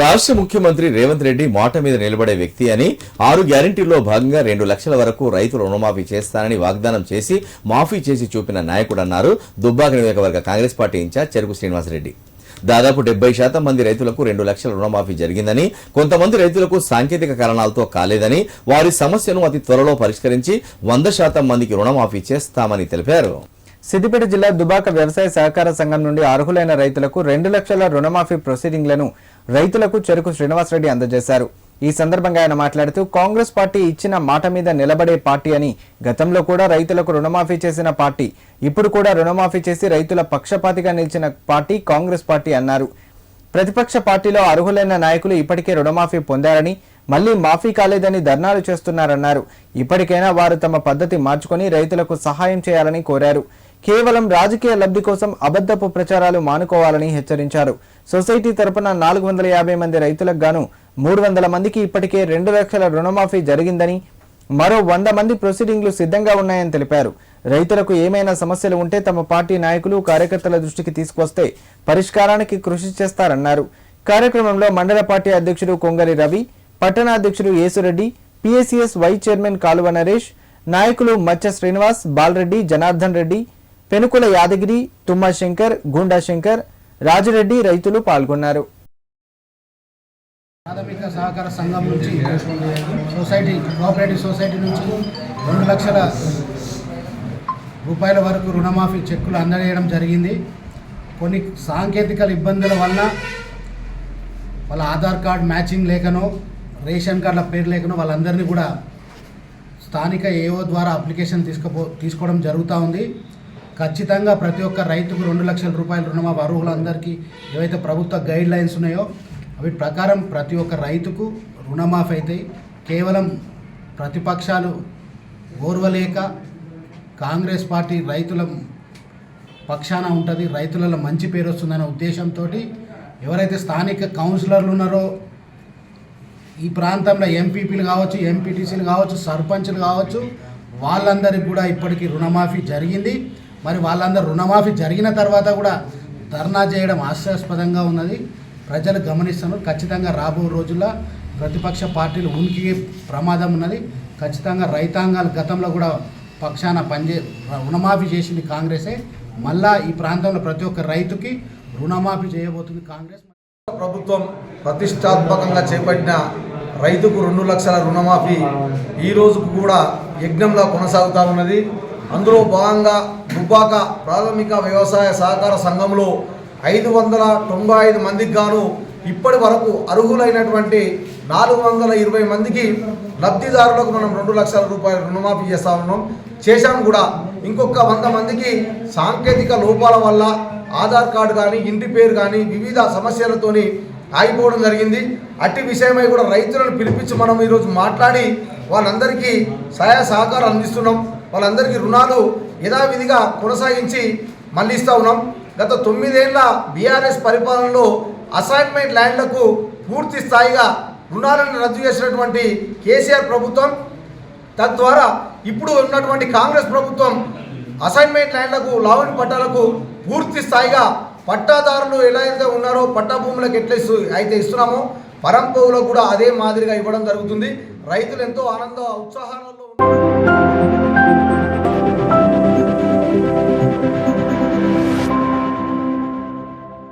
రాష్ట్ర ముఖ్యమంత్రి రేవంత్ రెడ్డి మాట మీద నిలబడే వ్యక్తి అని ఆరు గ్యారంటీల్లో భాగంగా రెండు లక్షల వరకు రైతుల రుణమాఫీ చేస్తానని వాగ్దానం చేసి మాఫీ చేసి చూపిన నాయకుడన్నారు దుబ్బాక నియోజకవర్గ కాంగ్రెస్ పార్టీ ఇన్ఛార్జ్ చెరుకు శ్రీనివాసరెడ్డి. దాదాపు డెబ్బై శాతం మంది రైతులకు రెండు లక్షల రుణమాఫీ జరిగిందని కొంతమంది రైతులకు సాంకేతిక కారణాలతో కాలేదని వారి సమస్యను అతి త్వరలో పరిష్కరించి వంద శాతం మందికి రుణమాఫీ చేస్తామని తెలిపారు. సిద్దిపేట జిల్లా దుబాక వ్యవసాయ సహకార సంఘం నుండి అర్హులైన రైతులకు రెండు లక్షల రుణమాఫీ ప్రొసీడింగ్లను రైతులకు చెరుకు శ్రీనివాసరెడ్డి అందజేశారు. ఈ సందర్భంగా ఆయన మాట్లాడుతూ కాంగ్రెస్ పార్టీ ఇచ్చిన మాట మీద నిలబడే పార్టీ అని గతంలో కూడా రైతులకు రుణమాఫీ చేసిన పార్టీ ఇప్పుడు కూడా రుణమాఫీ చేసి రైతుల పక్షపాతిగా నిలిచిన పార్టీ కాంగ్రెస్ పార్టీ అన్నారు. ప్రతిపక్ష పార్టీలో అర్హులైన నాయకులు ఇప్పటికే రుణమాఫీ పొందారని మళ్ళీ మాఫీ కాలేదని ధర్నాలు చేస్తున్నారన్నారు. ఇప్పటికైనా వారు తమ పద్ధతి మార్చుకొని రైతులకు సహాయం చేయాలని కోరారు. కేవలం రాజకీయ లబ్ధి కోసం అబద్ధపు ప్రచారాలు మానుకోవాలని హెచ్చరించారు. సొసైటీ తరపున నాలుగు వందల యాభై మంది రైతులకు గాను మూడు వందల మందికి ఇప్పటికే రెండు లక్షల రుణమాఫీ జరిగిందని మరో వంద మంది ప్రొసీడింగ్లు సిద్ధంగా ఉన్నాయని తెలిపారు. రైతులకు ఏమైనా సమస్యలు ఉంటే తమ పార్టీ నాయకులు కార్యకర్తల దృష్టికి తీసుకొస్తే పరిష్కారానికి కృషి చేస్తారన్నారు. కార్యక్రమంలో మండల పార్టీ అధ్యక్షుడు కొంగలి రవి పట్టణ అధ్యక్షుడు యేసురెడ్డి పిఎస్సిఎస్ వైస్ చైర్మన్ కాలువ నరేష్ నాయకులు మచ్చ శ్రీనివాస్ బాలరెడ్డి జనార్దన్ రెడ్డి పెనుకుల యాదగిరి తుమ్మా శంకర్ గుండా శంకర్ రాజరెడ్డి రైతులు పాల్గొన్నారు. ప్రాథమిక సహకార సంఘం నుంచి సొసైటీ కోఆపరేటివ్ సొసైటీ నుంచి రెండు లక్షల రూపాయల వరకు రుణమాఫీ చెక్కులు అందజేయడం జరిగింది. కొన్ని సాంకేతిక ఇబ్బందుల వల్ల వాళ్ళ ఆధార్ కార్డ్ మ్యాచింగ్ లేకనో రేషన్ కార్డుల పేరు లేకనో వాళ్ళందరినీ కూడా స్థానిక ఏఓ ద్వారా అప్లికేషన్ తీసుకోపో తీసుకోవడం జరుగుతూ ఉంది. ఖచ్చితంగా ప్రతి ఒక్క రైతుకు రెండు లక్షల రూపాయల రుణమా? అర్హులందరికీ ఏవైతే ప్రభుత్వ గైడ్ లైన్స్ ఉన్నాయో వీటి ప్రకారం ప్రతి ఒక్క రైతుకు రుణమాఫీ అవుతాయి. కేవలం ప్రతిపక్షాలు ఓర్వలేక కాంగ్రెస్ పార్టీ రైతుల పక్షాన ఉంటుంది రైతులలో మంచి పేరు వస్తుందనే ఉద్దేశంతో ఎవరైతే స్థానిక కౌన్సిలర్లు ఉన్నారో ఈ ప్రాంతంలో ఎంపీపీలు కావచ్చు ఎంపీటీసీలు కావచ్చు సర్పంచ్లు కావచ్చు వాళ్ళందరికీ కూడా ఇప్పటికీ రుణమాఫీ జరిగింది. మరి వాళ్ళందరూ రుణమాఫీ జరిగిన తర్వాత కూడా ధర్నా చేయడం ఆశ్చర్యాస్పదంగా ఉన్నది. ప్రజలు గమనిస్తున్నారు. ఖచ్చితంగా రాబో రోజుల్లో ప్రతిపక్ష పార్టీలు ఉనికికి ప్రమాదం ఉన్నది. ఖచ్చితంగా రైతాంగాలు గతంలో కూడా పక్షాన పనిచే రుణమాఫీ చేసింది కాంగ్రెసే. మళ్ళా ఈ ప్రాంతంలో ప్రతి ఒక్క రైతుకి రుణమాఫీ చేయబోతుంది కాంగ్రెస్. ప్రభుత్వం ప్రతిష్టాత్మకంగా చేపట్టిన రైతుకు రెండు లక్షల రుణమాఫీ ఈరోజు కూడా యజ్ఞంలో కొనసాగుతూ ఉన్నది. అందులో భాగంగా దుబ్బాక ప్రాథమిక వ్యవసాయ సహకార సంఘంలో ఐదు వందల తొంభై ఐదు మందికి గాను ఇప్పటి వరకు అర్హులైనటువంటి నాలుగు వందల ఇరవై మందికి లబ్ధిదారులకు మనం రెండు లక్షల రూపాయల రుణమాఫీ చేస్తా ఉన్నాం. చేశాం కూడా. ఇంకొక వంద మందికి సాంకేతిక లోపాల వల్ల ఆధార్ కార్డు కానీ ఇంటి పేరు కానీ వివిధ సమస్యలతోని ఆగిపోవడం జరిగింది. అట్టి విషయమై కూడా రైతులను పిలిపించి మనం ఈరోజు మాట్లాడి వాళ్ళందరికీ సహాయ సహకారం అందిస్తున్నాం. వాళ్ళందరికీ రుణాలు యథావిధిగా కొనసాగించి మళ్ళిస్తూ ఉన్నాం. గత తొమ్మిదేళ్ళ బీఆర్ఎస్ పరిపాలనలో అసైన్మెంట్ ల్యాండ్లకు పూర్తి స్థాయిగా రుణాలను రద్దు చేసినటువంటి కేసీఆర్ ప్రభుత్వం తద్వారా ఇప్పుడు ఉన్నటువంటి కాంగ్రెస్ ప్రభుత్వం అసైన్మెంట్ ల్యాండ్లకు లావణి పట్టాలకు పూర్తి స్థాయిగా పట్టాదారులు ఎలా అయితే ఉన్నారో పట్టా భూములకు ఎట్లా ఇస్తు అయితే ఇస్తున్నామో పరంపవులకు కూడా అదే మాదిరిగా ఇవ్వడం జరుగుతుంది. రైతులు ఎంతో ఆనంద ఉత్సాహాలలో